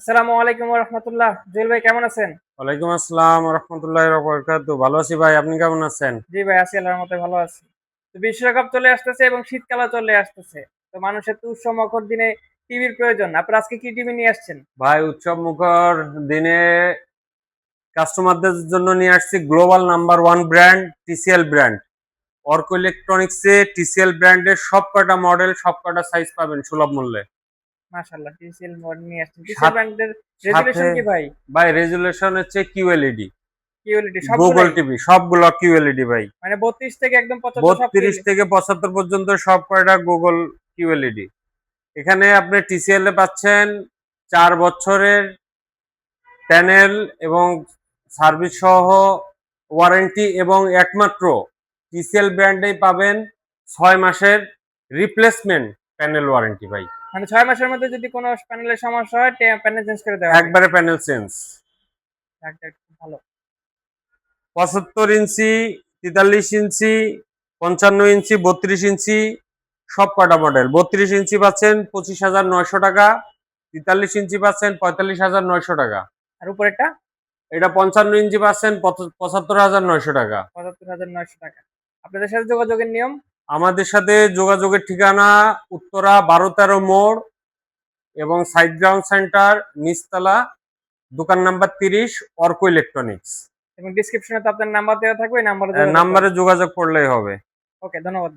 আসসালামু আলাইকুম রহমতুল্লাহ। জুয়েল ভাই কেমন আছেন? ওয়ালাইকুম আসসালাম রহমতুল্লাহ বরকাত। ভালো আছি ভাই আপনি কেমন আছেন? জি ভাই আছি আল্লাহর মতে ভালো আছি। তো বিশ্বকাপ চলে আসতেছে এবং শীতকালও চলে আসতেছে। তো মানুষের তো উৎসব মকর দিনে টিভির প্রয়োজন। আপনার আজকে কি টিভি নিয়ে আসছেন? ভাই উৎসব মুখর দিনে কাস্টমারদের জন্য নিয়ে আসছি global number one brand TCL brand Arko ইলেকট্রনিক্সে TCL ব্র্যান্ডের সব কটা মডেল সব কটা সাইজ পাবেন সুলভ মূল্যে। মাশাআল্লাহ টিসিএল মডেল নিয়ে আসছেন। টিসিএল ব্র্যান্ডের রেজুলেশন কি ভাই? ভাই রেজুলেশন হচ্ছে কিউএলইডি। কিউএলইডি সব গুগল টিভি সবগুলো কিউএলইডি ভাই। মানে 32 থেকে একদম 75 সব বত্রিশ থেকে পঁচাত্তর পর্যন্ত সব কয়টা গুগল কিউএলইডি। এখানে আপনি টিসিএল এ পাচ্ছেন চার বছরের প্যানেল এবং সার্ভিস সহ ওয়ারেন্টি এবং একমাত্র টিসিএল ব্র্যান্ডেই পাবেন ছয় মাসের রিপ্লেসমেন্ট প্যানেল ওয়ারেন্টি ভাই। মানে 6 মাসের মধ্যে যদি কোনো প্যানেলের সমস্যা হয় প্যানেল চেঞ্জ করে দেওয়া একবারে প্যানেল চেঞ্জ ভালো। পঁচাত্তর ইঞ্চি তেতাল্লিশ ইঞ্চি পঞ্চান্ন ইঞ্চি বত্রিশ ইঞ্চি সব কটা মডেল বত্রিশ ইঞ্চি পাচ্ছেন পঁচিশ হাজার নয়শো টাকা তেতাল্লিশ ইঞ্চি পাচ্ছেন পঁয়তাল্লিশ হাজার নয়শো টাকা। আর উপরেরটা? এটা পঞ্চান্ন ইঞ্চি পাচ্ছেন পঁচ- পঁচাত্তর হাজার নয়শো টাকা। 75900 টাকা। আপনাদের সাথে যোগাযোগের নিয়ম? আমাদের সাথে যোগাযোগের ঠিকানা উত্তরা বারো তেরো মোড় এবং সাইড গ্রাউন্ড সেন্টার নিচতলা দোকান নাম্বার তিরিশ অর্ক ইলেকট্রনিক্স। এবং ডিসক্রিপশনে তো আপনার নাম্বার দেওয়া থাকবে নাম্বারে নাম্বারে যোগাযোগ করলেই হবে। ওকে ধন্যবাদ।